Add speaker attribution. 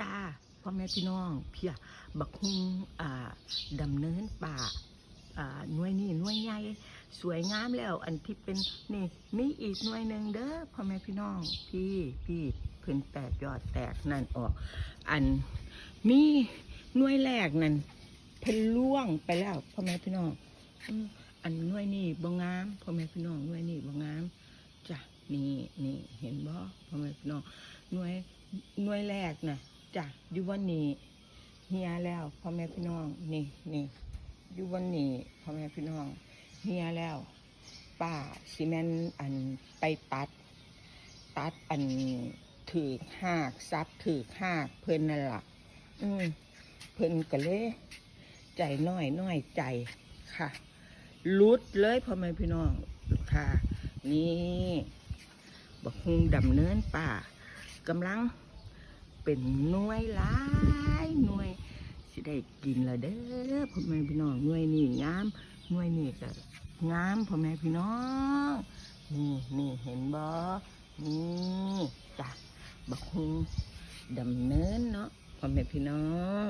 Speaker 1: จ้าพ่อแม่พี่น้อง เพียบักฮุงอ่าดำเนินป่าอ่าหน่วยนี่หน่วยใหญ่สวยงามแล้ว อันที่เป็นนี่มีอีกหน่วยหนึ่งเด้อพ่อแม่พี่น้อง พี่พี่เพิ่นแตกยอดแตกนั่นออก อันมีหน่วยแรกนั่นเพิ่นล่วงไปแล้วพ่อแม่พี่น้องอันหน่วยนี่บ่งามพ่อแม่พี่น้องหน่วยนี่บ่งามจ้ะนี่นี่เห็นบ่พ่อแม่พี่น้องหน่วยหน่วยแรกน่ะ จ้ะอยู่วันนี้เฮียแล้วพ่อแม่พี่น้องนี่นี่อยู่วันนี้พ่อแม่พี่น้องเฮียแล้วป้าซีเมนอันไปตัด ตัดอันถือหากซับถือหากเพิ่นนั่นล่ะ อืมเพิ่นก็เลยใจน้อยน้อยใจค่ะลุดเลยพ่อแม่พี่น้องค่ะ นี่บักฮุงดำเนินป่ากำลัง เป็นหน่วยหลายหน่วยสิได้กินละเด้อพ่อแม่พี่น้องหน่วยนี่งามหน่วยนี่ก็งามพ่อแม่พี่น้องนี่นี่เห็นบ่นี่จ้ะบักฮุงดำเนินเนาะพ่อแม่พี่น้อง